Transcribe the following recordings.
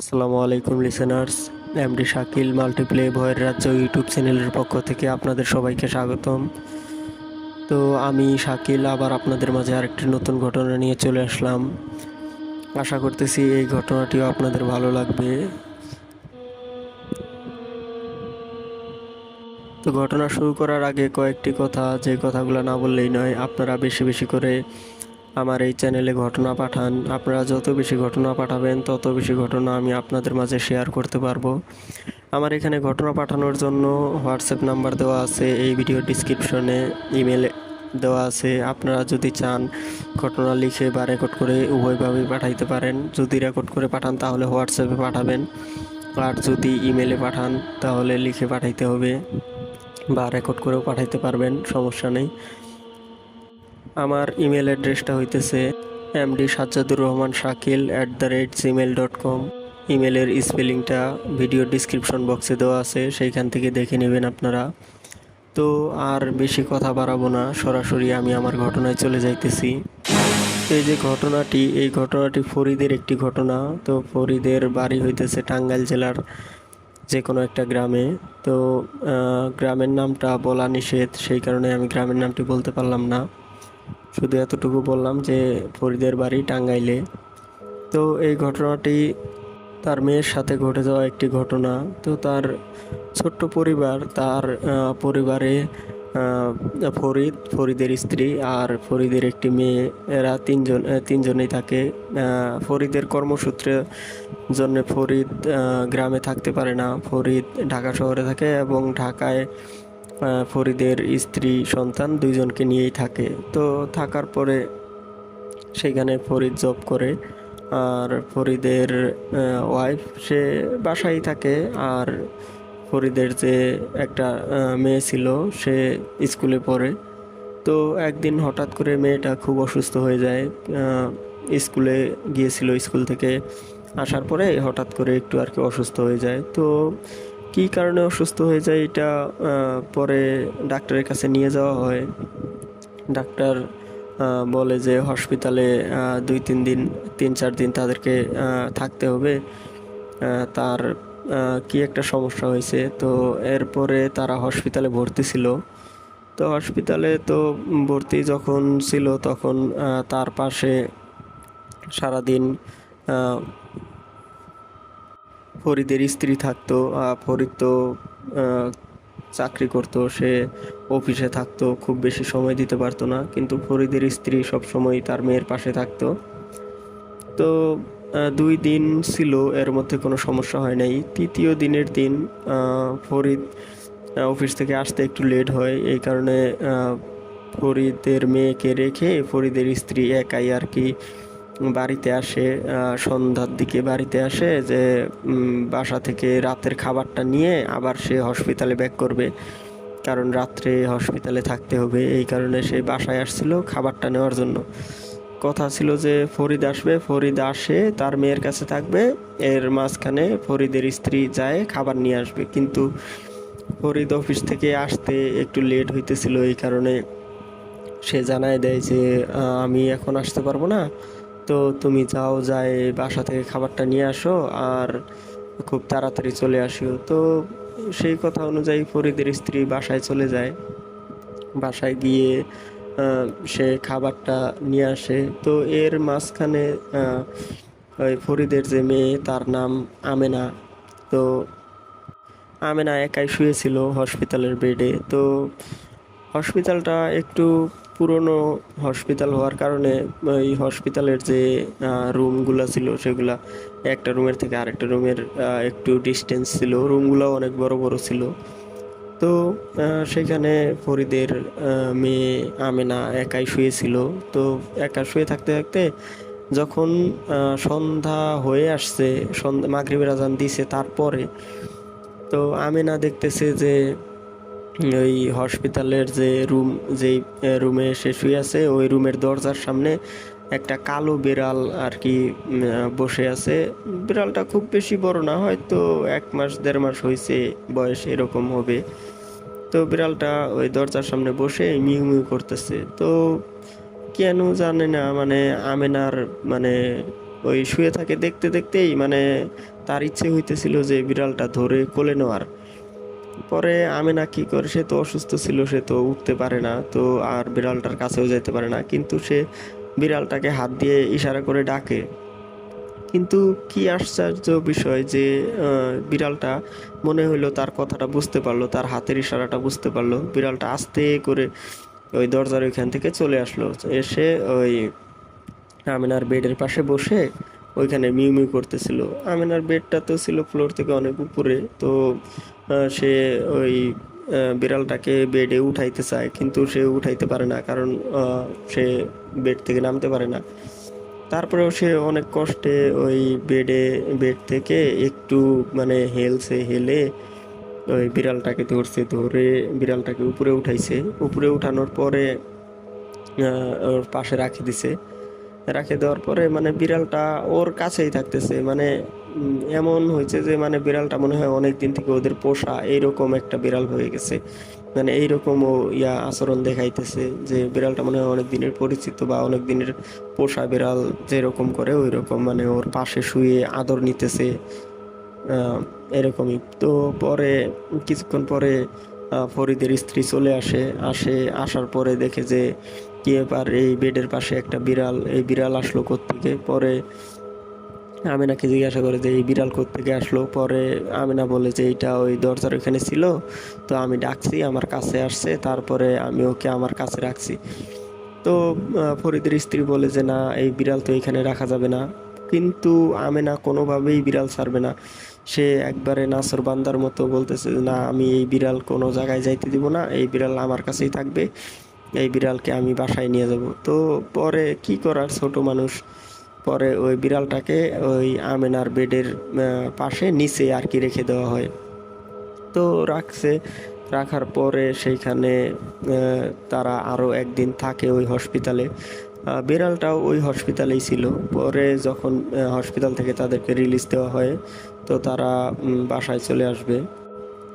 আসসালামু আলাইকুম listeners MD Shakil multiplay ভয়ের রাজ্য ইউটিউব চ্যানেলের পক্ষ থেকে আপনাদের সবাইকে স্বাগতম। তো আমি শাকিল, আবার আপনাদের মাঝে আরেকটি নতুন ঘটনা নিয়ে চলে আসলাম। আশা করতেছি এই ঘটনাটিও আপনাদের ভালো লাগবে। তো ঘটনা শুরু করার আগে কয়েকটি কথা, যে কথাগুলো না বললেই নয়, আপনারা বেশি বেশি করে আমার এই চ্যানেলে ঘটনা পাঠান। আপনারা যত বেশি ঘটনা পাঠাবেন, তত বেশি ঘটনা আমি আপনাদের মাঝে শেয়ার করতে পারব। আমার এখানে ঘটনা পাঠানোর জন্য হোয়াটসঅ্যাপ নাম্বার দেওয়া আছে, এই ভিডিও ডিসক্রিপশনে ইমেল দেওয়া আছে। আপনারা যদি চান ঘটনা লিখে বা রেকর্ড করে উভয়ভাবেই পাঠাইতে পারেন। যদি রেকর্ড করে পাঠান, তাহলে হোয়াটসঅ্যাপে পাঠাবেন। আর যদি ইমেলে পাঠান, তাহলে লিখে পাঠাইতে হবে বা রেকর্ড করেও পাঠাইতে পারবেন, সমস্যা নেই। আমার ইমেল অ্যাড্রেসটা হইতেছে MD Sajjadur Rahman Shakil at the rate Gmail dot com ইমেলের স্পেলিংটা ভিডিও ডিসক্রিপশন বক্সে দেওয়া আছে, সেইখান থেকে দেখে নেবেন আপনারা। তো আর বেশি কথা বাড়াবো না, সরাসরি আমি আমার ঘটনায় চলে যাইতেছি। এই যে ঘটনাটি, এই ঘটনাটি ফরিদের একটি ঘটনা। তো ফরিদের বাড়ি হইতেছে টাঙ্গাইল জেলার যে কোনো একটা গ্রামে। তো গ্রামের নামটা বলা নিষেধ, সেই কারণে আমি গ্রামের নামটি বলতে পারলাম না। শুধু এতটুকু বললাম যে ফরিদের বাড়ি টাঙ্গাইলে। তো এই ঘটনাটি তার মেয়ের সাথে ঘটে যাওয়া একটি ঘটনা। তো তার ছোট্ট পরিবার, তার পরিবারে ফরিদ, ফরিদের স্ত্রী আর ফরিদের একটি মেয়ে, এরা তিনজন তিনজনেই থাকে। ফরিদের কর্মসূত্রে জন্য ফরিদ গ্রামে থাকতে পারে না। ফরিদ ঢাকা শহরে থাকে এবং ঢাকায় ফরিদের স্ত্রী, সন্তান দুইজনকে নিয়েই থাকে। তো থাকার পরে সেখানে ফরিদ জব করে, আর ফরিদের ওয়াইফ সে বাসায় থাকে, আর ফরিদের যে একটা মেয়ে ছিল সে স্কুলে পড়ে। তো একদিন হঠাৎ করে মেয়েটা খুব অসুস্থ হয়ে যায় স্কুলে গিয়েছিল স্কুল থেকে আসার পরে হঠাৎ করে একটু আর কি অসুস্থ হয়ে যায়। তো কী কারণে অসুস্থ হয়ে যায় এটা পরে ডাক্তারের কাছে নিয়ে যাওয়া হয়। ডাক্তার বলে যে হসপিটালে দুই, তিন দিন, তিন, চার দিন তাদেরকে থাকতে হবে। তার কি একটা সমস্যা হয়েছে, তো এরপরে তারা হসপিটালে ভর্তি ছিল। তো হসপিটালে তো ভর্তি যখন ছিল তখন তার পাশে সারাদিন ফরিদের স্ত্রী থাকতো ফরিদ তো চাকরি করতো, সে অফিসে থাকতো, খুব বেশি সময় দিতে পারতো না। কিন্তু ফরিদের স্ত্রী সব সময় তার মেয়ের পাশে থাকতো। তো দুই দিন ছিল, এর মধ্যে কোনো সমস্যা হয় নাই। তৃতীয় দিনের দিন ফরিদ অফিস থেকে আসতে একটু লেট হয়। এই কারণে ফরিদের মেয়েকে রেখে ফরিদের স্ত্রী একাই আর কি বাড়িতে আসে সন্ধ্যার দিকে বাড়িতে আসে যে বাসা থেকে রাতের খাবারটা নিয়ে আবার সে হসপিটালে ব্যাক করবে। কারণ রাত্রে হসপিটালে থাকতে হবে, এই কারণে সে বাসায় আসছিল খাবারটা নেওয়ার জন্য। কথা ছিল যে, ফরিদ আসবে, ফরিদ আসে, তার মেয়ের কাছে থাকবে, এর মাঝখানে ফরিদের স্ত্রী যায় খাবার নিয়ে আসবে। কিন্তু ফরিদ অফিস থেকে আসতে একটু লেট হইতেছিল, এই কারণে সে জানায় দেয় যে আমি এখন আসতে পারব না। তো তুমি যাও, যাই বাসা থেকে খাবারটা নিয়ে আসো আর খুব তাড়াতাড়ি চলে আসিও। তো সেই কথা অনুযায়ী ফরিদের স্ত্রী বাসায় চলে যায়। বাসায় গিয়ে সে খাবারটা নিয়ে আসে। তো এর মাঝখানে ওই ফরিদের যে মেয়ে, তার নাম আমেনা। তো আমেনা একাই শুয়েছিল হসপিটালের বেডে। তো হসপিটালটা একটু পুরনো হসপিটাল হওয়ার কারণে ওই হসপিটালের যে রুমগুলো ছিল সেগুলা একটা রুমের থেকে আরেকটা রুমের একটু ডিস্টেন্স ছিল। রুমগুলো অনেক বড় বড় ছিল। তো সেখানে ফরিদের মেয়ে আমেনা একাই শুয়েছিল। তো একা শুয়ে থাকতে থাকতে যখন সন্ধ্যা হয়ে আসছে, সন্ধ্যা মাগরিবের আজান দিছে তারপরে, তো আমেনা দেখতেছে যে ওই হসপিটালের যে রুম, যেই রুমে সে শুয়ে আছে, ওই রুমের দরজার সামনে একটা কালো বিড়াল আর কি বসে আছে। বিড়ালটা খুব বেশি বড় না, হয়তো এক মাস, দেড় মাস হয়েছে বয়স এরকম হবে। তো বিড়ালটা ওই দরজার সামনে বসে মিউ মিউ করতেছে। তো কেন জানে না মানে আমেনার মানে ওই শুয়ে থাকে দেখতে দেখতেই মানে তার ইচ্ছে হইতেছিল যে বিড়ালটা ধরে কোলে নেওয়ার। পরে আমেনা কি করে, সে তো অসুস্থ ছিল, সে তো উঠতে পারে না, তো আর বিড়ালটার কাছেও যেতে পারে না। কিন্তু সে বিড়ালটাকে হাত দিয়ে ইশারা করে ডাকে। কিন্তু কি আশ্চর্য বিষয় যে বিড়ালটা মনে হইল তার কথাটা বুঝতে পারল, তার হাতের ইশারাটা বুঝতে পারল। বিড়ালটা আস্তে করে ওই দরজার ওইখান থেকে চলে আসলো। এসে ওই আমিনার বেডের পাশে বসে ওইখানে মিউ মিউ করতেছিল। আমিনার বেডটা তো ছিল ফ্লোর থেকে অনেক উপরে, তো সে ওই বিড়ালটাকে বেডে উঠাইতে চায়, কিন্তু সে উঠাইতে পারে না, কারণ সে বেড থেকে নামতে পারে না। তারপরেও সে অনেক কষ্টে ওই বেডে, বেড থেকে একটু মানে হেলছে হেলে ওই বিড়ালটাকে ধরছে, ধরে বিড়ালটাকে উপরে উঠাইছে। উপরে উঠানোর পরে ওর পাশে রাখে দিছে। রাখে দেওয়ার পরে মানে বিড়ালটা ওর কাছেই থাকতেছে মানে এমন হয়েছে যে মানে বিড়ালটা মনে হয় অনেক দিন থেকে ওদের পোষা এইরকম একটা বিড়াল হয়ে গেছে। মানে এইরকম ও ইয়া আচরণ দেখাইতেছে যে, বিড়ালটা মনে হয় অনেক দিনের পরিচিত বা অনেক দিনের পোষা বিড়াল যেরকম করে ওই রকম মানে ওর পাশে শুয়ে আদর নিতেছে এরকমই। তো পরে, কিছুক্ষণ পরে ফরিদের স্ত্রী চলে আসে আসে, আসার পরে দেখে যে কি ব্যাপার এই বেডের পাশে একটা বিড়াল, এই বিড়াল আসলো কোত্থেকে? পরে আমিনাকে জিজ্ঞাসা করে যে, এই বিড়াল কোত্থেকে আসলো? পরে আমিনা বলে যে, এইটা ওই দরজার ওইখানে ছিল, তো আমি ডাকছি, আমার কাছে আসছে, তারপরে আমি ওকে আমার কাছে রাখছি। তো ফরিদের স্ত্রী বলে যে, না, এই বিড়াল তো এখানে রাখা যাবে না। কিন্তু আমেনা কোনোভাবেই বিড়াল ছাড়বে না। সে একবারে নাসর বান্দার মতো বলতেছে না, আমি এই বিড়াল কোনো জায়গায় যাইতে দিব না, এই বিড়াল আমার কাছেই থাকবে। এই বিড়ালকে আমি বাসায় নিয়ে যাব। তো পরে কি করার ছোট মানুষ? পরে ওই বিড়ালটাকে ওই আমেনার বেডের পাশে নিচে আর কি রেখে দেওয়া হয়। তো রাখছে। রাখার পরে সেইখানে তারা আরও একদিন থাকে ওই হসপিটালে। বিড়ালটাও ওই হসপিটালেই ছিল। পরে যখন হসপিটাল থেকে তাদেরকে রিলিজ দেওয়া হয়, তো তারা বাসায় চলে আসবে।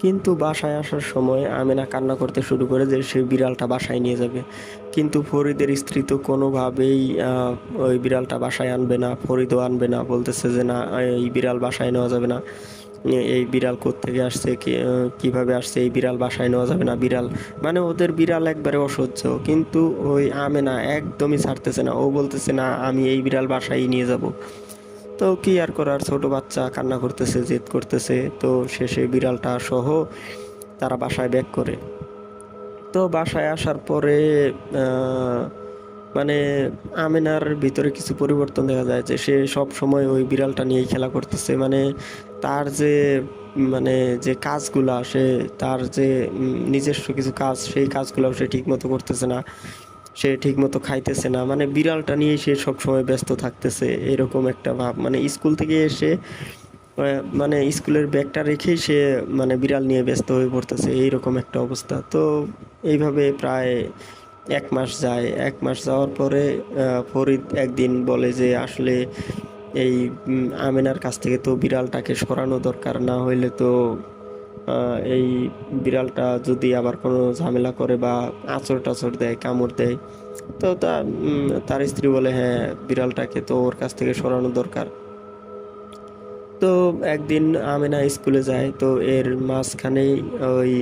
কিন্তু বাসায় আসার সময় আমেনা কান্না করতে শুরু করে যে সে বিড়ালটা বাসায় নিয়ে যাবে। কিন্তু ফরিদের স্ত্রী তো কোনোভাবেই ওই বিড়ালটা বাসায় আনবে না, ফরিদও আনবে না, বলতেছে যে না, এই বিড়াল বাসায় নেওয়া যাবে না। এই বিড়াল কোত্থেকে আসছে কীভাবে আসছে, এই বিড়াল বাসায় নেওয়া যাবে না, বিড়াল। মানে ওদের বিড়াল একবারে অসহ্য, কিন্তু ওই আমেনা একদমই ছাড়তেছে না। ও বলতেছে, না, আমি এই বিড়াল বাসায় নিয়ে যাব। তো কি আর করার? ছোট বাচ্চা কান্না করতেছে, জেদ করতেছে। তো শেষে বিড়ালটা সহ তারা বাসায় ব্যাক করে। তো বাসায় আসার পরে মানে আমিনার ভিতরে কিছু পরিবর্তন দেখা যায় যে সে সব সময় ওই বিড়ালটা নিয়েই খেলা করতেছে। মানে তার যে মানে যে কাজগুলা, সে তার যে নিজস্ব কিছু কাজ, সেই কাজগুলো সে ঠিকমতো করতেছে না। সে ঠিক মতো খাইতেছে না। মানে বিড়ালটা নিয়ে সে সব সময় ব্যস্ত থাকতেছে, এরকম একটা ভাব। মানে স্কুল থেকে এসে মানে স্কুলের ব্যাগটা রেখেই সে মানে বিড়াল নিয়ে ব্যস্ত হয়ে পড়তেছে, এইরকম একটা অবস্থা। তো এইভাবে প্রায় এক মাস যায়। এক মাস যাওয়ার পরে ফরিদ একদিন বলে যে, আসলে এই আমেনার কাছ থেকে তো বিড়ালটাকে সরানো দরকার না, হইলে তো এই বিড়ালটা যদি আবার কোনো ঝামেলা করে বা আঁচড় টাচড় দেয়, কামড় দেয়, তো তার স্ত্রী বলে হ্যাঁ বিড়ালটাকে তো ওর কাছ থেকে সরানো দরকার। তো একদিন আমেনা স্কুলে যায়, তো এর মাঝখানেই ওই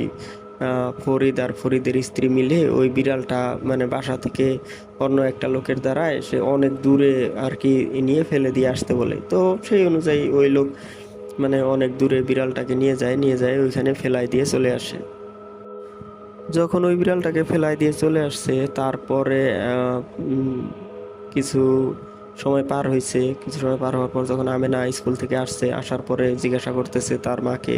ফরিদ আর ফরিদের স্ত্রী মিলে ওই বিড়ালটা মানে বাসা থেকে অন্য একটা লোকের দ্বারায় সে অনেক দূরে আর কি নিয়ে ফেলে দিয়ে আসতে বলে। তো সেই অনুযায়ী ওই লোক মানে অনেক দূরে বিড়ালটাকে নিয়ে যায় নিয়ে যায়, ওইখানে ফেলাই দিয়ে চলে আসে। যখন ওই বিড়ালটাকে ফেলাই দিয়ে চলে আসছে, তারপরে কিছু সময় পার হয়েছে কিছু সময় পার হওয়ার পর যখন আমেনা স্কুল থেকে আসছে, আসার পরে জিজ্ঞাসা করতেছে তার মাকে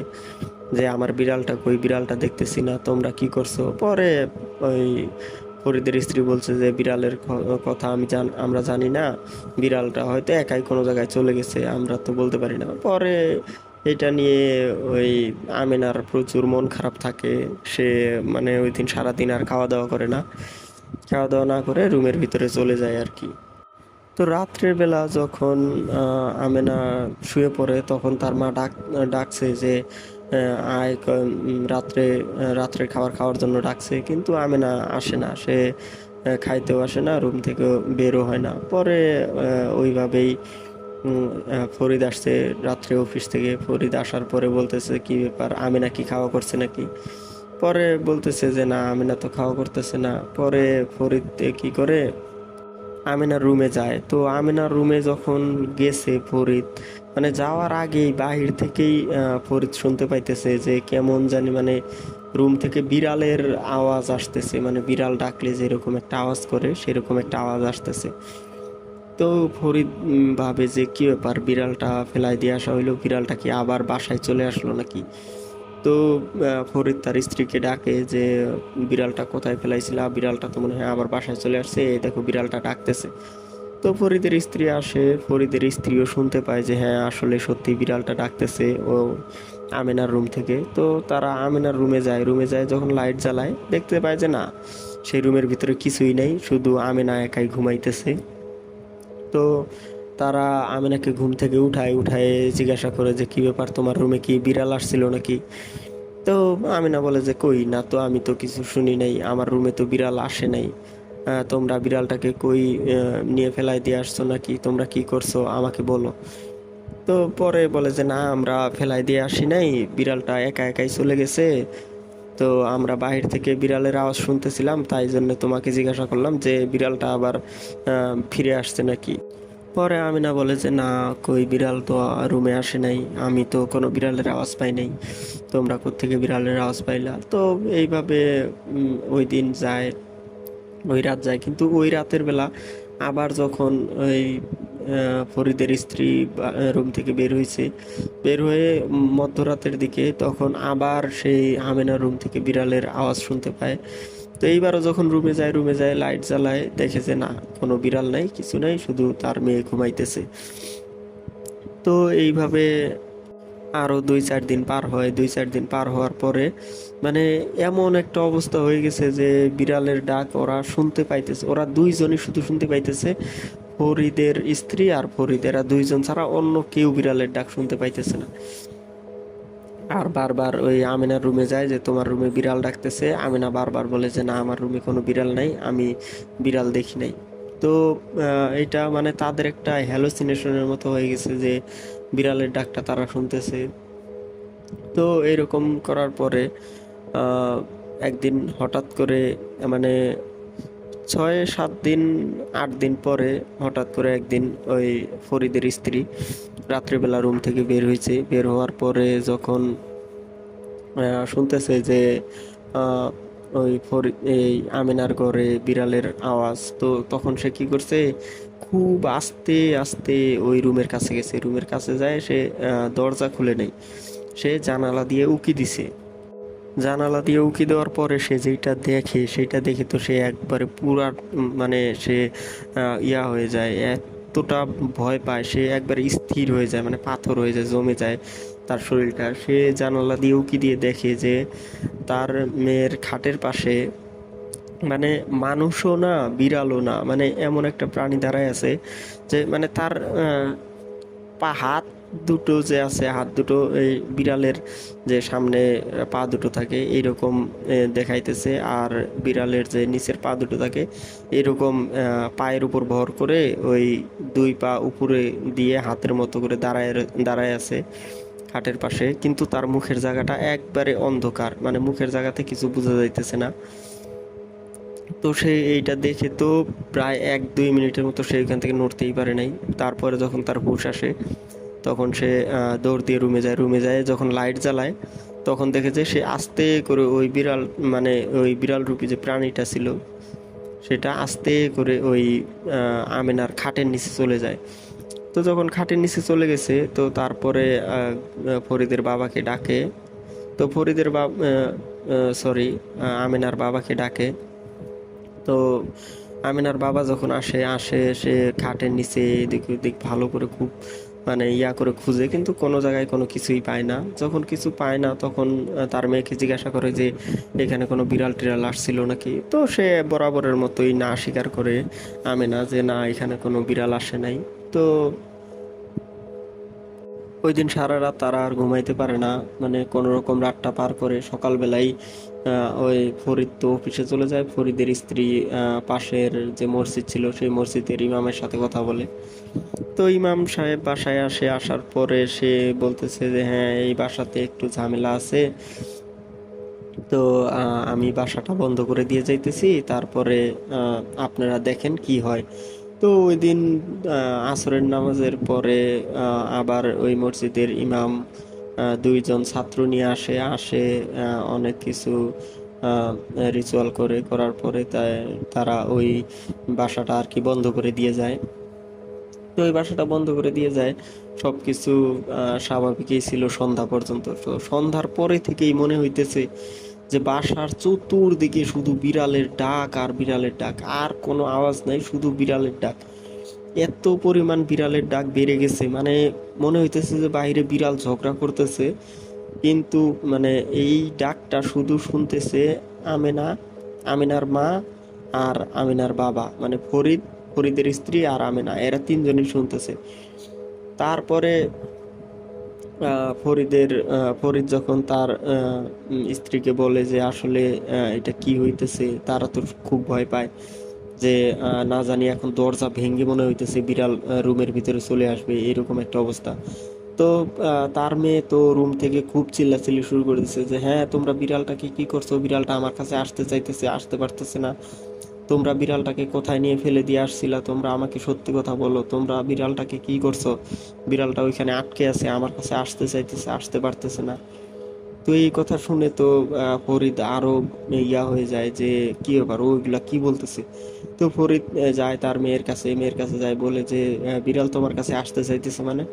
যে, আমার বিড়ালটা কই? বিড়ালটা দেখতেছি না, তোমরা কি করছ? পরে ওই ফরিদের স্ত্রী বলছে যে, বিড়ালের কথা আমি জান, আমরা জানি না। বিড়ালটা হয়তো একাই কোনো জায়গায় চলে গেছে, আমরা তো বলতে পারি না। পরে এটা নিয়ে ওই আমেনার প্রচুর মন খারাপ থাকে। সে মানে ওই দিন সারাদিন আর খাওয়া দাওয়া করে না। খাওয়া দাওয়া না করে রুমের ভিতরে চলে যায় আর কি। তো রাত্রের বেলা যখন আমেনা শুয়ে পড়ে, তখন তার মা ডাক, ডাকছে যে আয় রাত্রে রাত্রের খাবার খাওয়ার জন্য ডাকছে, কিন্তু আমি না আসে না। সে খাইতেও আসে না, রুম থেকেও বেরও হয় না। পরে ওইভাবেই ফরিদ আসছে রাত্রে অফিস থেকে। ফরিদ আসার পরে বলতেছে, কি ব্যাপার? আমি নাকি খাওয়া করছে নাকি? পরে বলতেছে যে, না, আমিনা তো খাওয়া করতেছে না। পরে ফরিদ কি করে? আমিনার রুমে যায়। তো আমিনার রুমে যখন গেছে, ফরিদ মানে যাওয়ার আগেই বাহির থেকেই ফরিদ শুনতে পাইতেছে যে কেমন জানি মানে রুম থেকে বিড়ালের আওয়াজ আসতেছে মানে বিড়াল ডাকলে যেরকম একটা আওয়াজ করে, সেরকম একটা আওয়াজ আসতেছে। তো ফরিদ ভাবে যে কি ব্যাপার, বিড়ালটা ফেলাই দিয়ে আসা হইল, বিড়ালটা কি আবার বাসায় চলে আসলো নাকি? তো ফরিদ তার স্ত্রীকে ডাকে যে বিড়ালটা কোথায় ফেলাইছিল? বিড়ালটা তো মনে হয় আবার বাসায় চলে আসছে দেখো বিড়ালটা ডাকতেছে। তো ফরিদের স্ত্রী আসে, ফরিদের স্ত্রীও শুনতে পায় যে হ্যাঁ আসলে সত্যি বিড়ালটা ডাকতেছে ও আমেনার রুম থেকে। তো তারা আমেনার রুমে যায়। রুমে যায় যখন লাইট জ্বালায়, দেখতে পায় যে, না, সেই রুমের ভিতরে কিছুই নেই, শুধু আমেনা একাই ঘুমাইতেছে। তো তারা আমিনাকে ঘুম থেকে উঠায় উঠায় জিজ্ঞাসা করে যে, কি ব্যাপার, তোমার রুমে কি বিড়াল আসছিল নাকি? তো আমিনা বলে যে, কই না তো, আমি তো কিছু শুনি নাই, আমার রুমে তো বিড়াল আসে নাই। তোমরা বিড়ালটাকে কই নিয়ে ফেলাই দিয়ে আসছো নাকি? তোমরা কি করছ? আমাকে বলো। তো পরে বলে যে, না, আমরা ফেলাই দিয়ে আসি নাই। বিড়ালটা একা একাই চলে গেছে। তো আমরা বাহির থেকে বিড়ালের আওয়াজ শুনতেছিলাম, তাই জন্য তোমাকে জিজ্ঞাসা করলাম যে, বিড়ালটা আবার ফিরে আসছে নাকি? পরে আমিনা বলে যে, না, কই, বিড়াল তো রুমে আসে নাই। আমি তো কোনো বিড়ালের আওয়াজ পাই নাই। তোমরা কোত্থেকে বিড়ালের আওয়াজ পাইলা? তো এইভাবে ওই দিন যায়। ওই রাত যায়। কিন্তু ওই রাতের বেলা আবার যখন ওই ফরিদের স্ত্রী রুম থেকে বের হয়েছে, বের হয়ে মধ্যরাতের দিকে তখন আবার সেই আমেনা রুম থেকে বিড়ালের আওয়াজ শুনতে পায়। তো এইবারও যখন রুমে যায় রুমে যায়, লাইট জ্বালায়, দেখে যে না, কোনো বিড়াল নাই, কিছু নাই, শুধু তার মেয়ে ঘুমাইতেছে। তো এইভাবে আরও দুই চার দিন পার হয়, দুই চার দিন পার হওয়ার পরে মানে এমন একটা অবস্থা হয়ে গেছে যে বিড়ালের ডাক ওরা শুনতে পাইতেছে। ওরা দুইজনই শুধু শুনতে পাইতেছে, ফরিদের স্ত্রী আর ফরিদ। দুইজন ছাড়া অন্য কেউ বিড়ালের ডাক শুনতে পাইতেছে না। আর বারবার ওই আমিনার রুমে যায় যে, তোমার রুমে বিড়াল ডাকতেছে। আমিনা বারবার বলে যে, না, আমার রুমে কোনো বিড়াল নাই, আমি বিড়াল দেখি নাই। তো এটা মানে তাদের একটা হ্যালোসিনেশনের মতো হয়ে গেছে যে বিড়ালের ডাকটা তারা শুনতেছে। তো এরকম করার পরে একদিন হঠাৎ করে মানে ছয়, সাত দিন, আট দিন পরে হঠাৎ করে একদিন ওই ফরিদের স্ত্রী রাত্রিবেলা রুম থেকে বের হয়েছে। বের হওয়ার পরে যখন শুনতেছে যে ওই এই আমিনার ঘরে বিড়ালের আওয়াজ। তো তখন সে কি করছে? খুব আস্তে আস্তে ওই রুমের কাছে গেছে। রুমের কাছে যায়, সে দরজা খুলে নেই সে জানালা দিয়ে উকি দিছে। জানালা দিয়ে উকি দেওয়ার পরে সে যেটা দেখে সেটা দেখে তো সে একবারে পুরা মানে সে ইয়া হয়ে যায়। এতটা ভয় পায়, সে একবারে স্থির হয়ে যায় মানে পাথর হয়ে যায়, জমে যায়। তার শরীরটা, সে জানালা দিয়ে উকি দিয়ে দেখে যে তার মেয়ের খাটের পাশে মানে মানুষও না, বিড়ালও না মানে এমন একটা প্রাণী দাঁড়ায় আছে যে মানে তার পা, হাত দুটো যে আছে, হাত দুটো এই বিড়ালের যে সামনে পা দুটো থাকে এইরকম দেখাইতেছে। আর বিড়ালের যে নিচের পা দুটো থাকে, এরকম পায়ের উপর ভর করে ওই দুই পা উপরে দিয়ে হাতের মতো করে দাঁড়ায় দাঁড়ায় আছে। খাটের পাশে, কিন্তু তার মুখের জায়গাটা একবারে অন্ধকার। মানে মুখের জায়গাতে কিছু বোঝা যাইতেছে না। তো সে এইটা দেখে তো প্রায় এক দুই মিনিটের মতো সে এখান থেকে নড়তেই পারে নাই। তারপরে যখন তার হুঁশ আসে, তখন সে দৌড় দিয়ে রুমে যায়। রুমে যায়, যখন লাইট জ্বালায়, তখন দেখে যে সে আস্তে করে ওই বিড়াল মানে ওই বিড়াল রূপী যে প্রাণীটা ছিল, সেটা আস্তে করে ওই আমেনার খাটের নিচে চলে যায়। তো যখন খাটের নিচে চলে গেছে, তো তারপরে ফরিদের বাবাকে ডাকে। তো ফরিদের বাবা সরি আমেনার বাবাকে ডাকে। তো আমিনার বাবা যখন আসে আসে, সে খাটের নিচে এদিক ওদিক ভালো করে খুব মানে ইয়া করে খুঁজে, কিন্তু কোনো জায়গায় কোনো কিছুই পায় না। যখন কিছু পায় না, তখন তার মেয়েকে জিজ্ঞাসা করে যে, এখানে কোনো বিড়াল টিড়াল আসছিল নাকি? তো সে বরাবরের মতোই না স্বীকার করে আমেনা যে, না, এখানে কোনো বিড়াল আসে নাই। তো ওই দিন সারা রাত তারা আর ঘুমাইতে পারে না। মানে কোনো রকম রাতটা পার করে সকালবেলায় আহ, ওই ফরিদ তো অফিসে চলে যায়। ফরিদের স্ত্রী পাশের যে মসজিদ ছিল সেই মসজিদের ইমামের সাথে কথা বলে। তো ইমাম সাহেব বাসায় আসে আসার পরে সে বলতেছে যে হ্যাঁ এই বাসাতে একটু ঝামেলা আছে। তো আমি বাসাটা বন্ধ করে দিয়ে যাইতেছি। তারপরে আপনারা দেখেন কি হয়। তো ওই দিন আসরের নামাজের পরে আবার ওই মসজিদের ইমাম দুইজন ছাত্র নিয়ে আসে আসে অনেক কিছু রিচুয়াল করে, করার পরে তারা ওই বাসাটা আর কি বন্ধ করে দিয়ে যায়। তো ওই বাসাটা বন্ধ করে দিয়ে যায় সব কিছু স্বাভাবিকই ছিল সন্ধ্যা পর্যন্ত। তো সন্ধ্যার পরে থেকেই মনে হইতেছে যে বাসার চতুর্দিকে শুধু বিড়ালের ডাক আর বিড়ালের ডাক, আর কোনো আওয়াজ নাই, শুধু বিড়ালের ডাক। এত পরিমাণ বিড়ালের ডাক বেড়ে গেছে মানে মনে হইতেছে যে বাইরে বিড়াল ঝগড়া করতেছে, কিন্তু মানে এই ডাকটা শুধু শুনতেছে আমেনা, আমিনার মা আর আমিনার বাবা মানে ফরিদ, ফরিদের স্ত্রী আর আমেনা, এরা তিনজনই শুনতেছে। তারপরে ফরিদের ফরিদ যখন তার স্ত্রীকে বলে যে আসলে এটা কি হইতেছে, তারা তো খুব ভয় পায় যে না জানি এখন দরজা ভেঙে মনে হইতেছে বিড়াল রুমের ভিতরে চলে আসবে, এরকম একটা অবস্থা। তো তার মেয়ে তো রুম থেকে খুব চিল্লাচিল্লি শুরু করে দিচ্ছে যে হ্যাঁ তোমরা বিড়ালটাকে কি করছ? বিড়ালটা আমার কাছে আসতে চাইতেছে, আসতে পারতেছে না। তোমরা বিড়ালটাকে কোথায় নিয়ে ফেলে দিয়ে আসছিলা? তোমরা আমাকে সত্যি কথা বলো, তোমরা বিড়ালটাকে কি করছ? বিড়ালটা ওইখানে আটকে আছে, আমার কাছে আসতে চাইতেছে, আসতে পারতেছে না। তো এই কথা শুনে তো ফরিদ আরও ইয়া হয়ে যায় যে, কি ব্যাপার ওইগুলা কি বলতেছে? তো ফরিদ যায় তার মেয়ের কাছে মেয়ের কাছে যায়, বলে যে বিড়াল তোমার কাছে আসতে চাইতেছে মানে?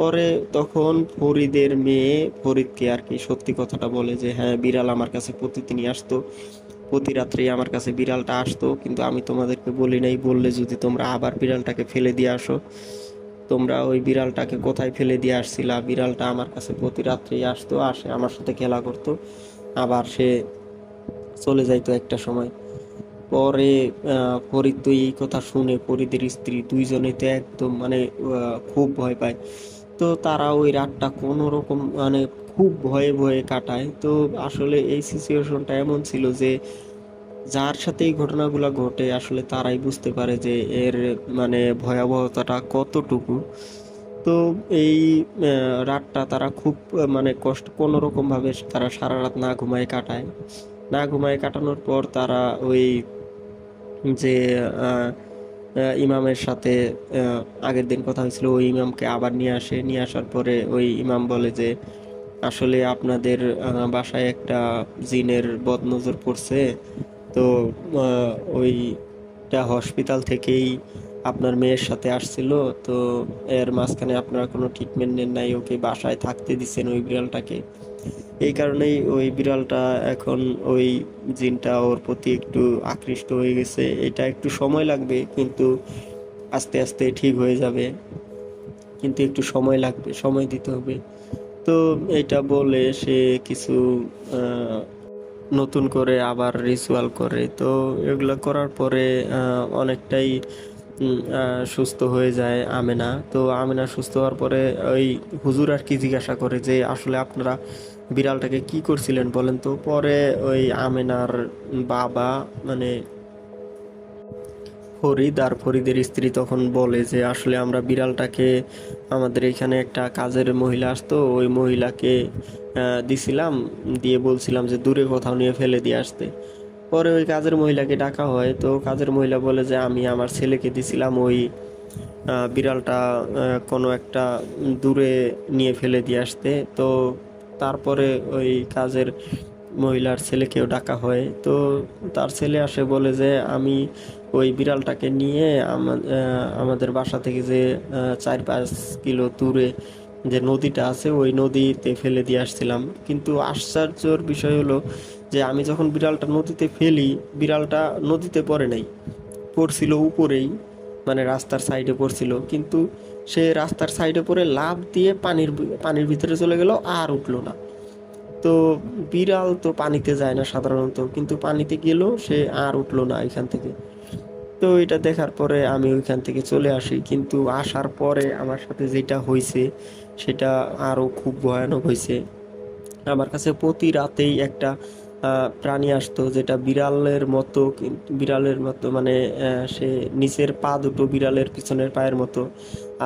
পরে তখন ফরিদের মেয়ে ফরিদকে আর কি সত্যি কথাটা বলে যে হ্যাঁ বিড়াল আমার কাছে প্রতিদিনই আসতো। প্রতি রাত্রেই আমার কাছে বিড়ালটা আসতো, কিন্তু আমি তোমাদেরকে বলি নাই, বললে যদি তোমরা আবার বিড়ালটাকে ফেলে দিয়ে আসো, তোমরা ওই বিড়ালটাকে কোথায় ফেলে দিয়ে আসছিলা? বিড়ালটা আমার কাছে প্রতি রাত্রেই আসতো, আসে আমার সাথে খেলা করতো, আবার সে চলে যাইতো একটা সময়। পরে ফরিদ তো এই কথা শুনে ফরিদের স্ত্রী দুইজনে তো একদম মানে খুব ভয় পায়। তো তারা ওই রাতটা কোনো রকম মানে খুব ভয়ে ভয়ে কাটায়। তো আসলে এই সিচুয়েশনটা এমন ছিল যে, যার সাথে এই ঘটনাগুলো ঘটে, আসলে তারাই বুঝতে পারে যে এর মানে ভয়াবহতাটা কতটুকু। তো এই রাতটা তারা খুব মানে কষ্ট কোনো রকম তারা সারা রাত না ঘুমায় কাটায়। না ঘুমায় কাটানোর পর তারা ওই যে ইমামের সাথে আগের দিন কথা হয়েছিল, ওই ইমামকে আবার নিয়ে আসে। নিয়ে আসার পরে ওই ইমাম বলে যে আসলে আপনাদের বাসায় একটা জিনের বদনজর পড়ছে। তো ওইটা হসপিটাল থেকেই আপনার মেয়ের সাথে আসছিল। তো এর মাঝখানে আপনারা কোনো ট্রিটমেন্ট নেন নাই, ওকে বাসায় থাকতে দিচ্ছেন ওই বিড়ালটাকে। এই কারণেই ওই বিড়ালটা এখন ওই জিনটা ওর প্রতি একটু আকৃষ্ট হয়ে গেছে। এটা একটু সময় লাগবে, কিন্তু আস্তে আস্তে ঠিক হয়ে যাবে। কিন্তু একটু সময় লাগবে, সময় দিতে হবে। তো এটা বলে সে কিছু নতুন করে আবার রিচুয়াল করে। তো এগুলো করার পরে অনেকটাই সুস্থ হয়ে যায় আমেনা। তো আমেনা সুস্থ হওয়ার পরে ওই হুজুর আর কি জিজ্ঞাসা করে যে, আসলে আপনারা বিড়ালটাকে কি করছিলেন বলেন তো? পরে ওই আমেনার বাবা মানে ফরিদ আর ফরিদের স্ত্রী তখন বলে যে, আসলে আমরা বিড়ালটাকে আমাদের এখানে একটা কাজের মহিলা আসতো, ওই মহিলাকে দিছিলাম, দিয়ে বলছিলাম যে, দূরে কোথাও নিয়ে ফেলে দিয়ে আসতে। পরে ওই কাজের মহিলাকে ডাকা হয়। তো কাজের মহিলা বলে যে, আমি আমার ছেলেকে দিছিলাম ওই বিড়ালটা কোনো একটা দূরে নিয়ে ফেলে দিয়ে আসতে। তো তারপরে ওই কাজের মহিলার ছেলেকেও ডাকা হয়। তো তার ছেলে আসে বলে যে, আমি ওই বিড়ালটাকে নিয়ে আমা- আমাদের বাসা থেকে যে চার পাঁচ কিলো দূরে যে নদীটা আছে, ওই নদীতে ফেলে দিয়ে আসছিলাম। কিন্তু আশ্চর্যর বিষয় হলো যে, আমি যখন বিড়ালটা নদীতে ফেলি, বিড়ালটা নদীতে পড়ে নাই। পড়ছিল উপরেই মানে রাস্তার সাইডে পড়ছিল। কিন্তু সে রাস্তার সাইডে পড়ে লাফ দিয়ে পানির পানির ভিতরে চলে গেল আর উঠল না। তো বিড়াল তো পানিতে যায় না সাধারণত, কিন্তু পানিতে গেলেও সে আর উঠল না এখান থেকে। তো এটা দেখার পরে আমি ওইখান থেকে চলে আসি, কিন্তু আসার পরে আমার সাথে যেটা হয়েছে সেটা আরও খুব ভয়ানক হয়েছে আমার কাছে প্রতি রাতেই একটা প্রাণী আসতো যেটা বিড়ালের মতো বিড়ালের মতো মানে সে নিচের পা দুটো বিড়ালের পিছনের পায়ের মতো,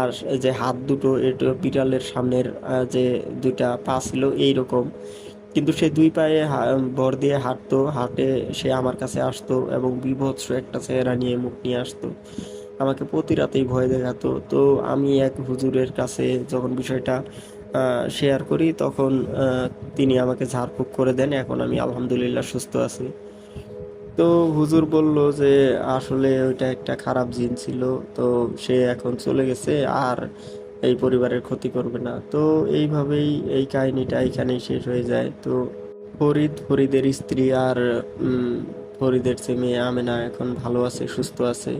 আর যে হাত দুটো, এটা বিড়ালের সামনের যে দুটা পা ছিল এইরকম। কিন্তু সে দুই পায়ে ভর দিয়ে হাঁটতো, হাঁটে সে আমার কাছে আসতো এবং বিভৎস একটা চেহারা নিয়ে মুখ নিয়ে আসতো। আমাকে প্রতি রাতেই ভয় দেখাতো। তো আমি এক হুজুরের কাছে যখন বিষয়টা শেয়ার করি, তখন তিনি আমাকে ঝাড়ফুঁক করে দেন, এখন আমি আলহামদুলিল্লাহ সুস্থ আছি। তো হুজুর বলল যে, আসলে ওইটা একটা খারাপ জিন ছিল, তো সে এখন চলে গেছে, আর এই পরিবারের ক্ষতি করবে না। তো এইভাবেই এই কাহিনীটা এখানেই শেষ হয়ে যায়। তো ফরিদ, ফরিদের স্ত্রী আর ফরিদের ছেলে মেয়ে আমেনা এখন ভালো আছে, সুস্থ আছে।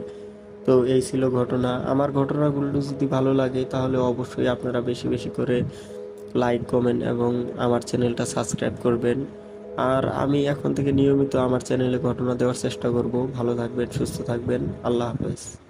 তো এই ছিল ঘটনা। আমার ঘটনাগুলো যদি ভালো লাগে তাহলে অবশ্যই আপনারা বেশি বেশি করে লাইক, কমেন্ট এবং আমার চ্যানেলটা সাবস্ক্রাইব করবেন। আর আমি এখন থেকে নিয়মিত আমার চ্যানেলে ঘটনা দেওয়ার চেষ্টা করব। ভালো থাকবেন, সুস্থ থাকবেন। আল্লাহ হাফেজ।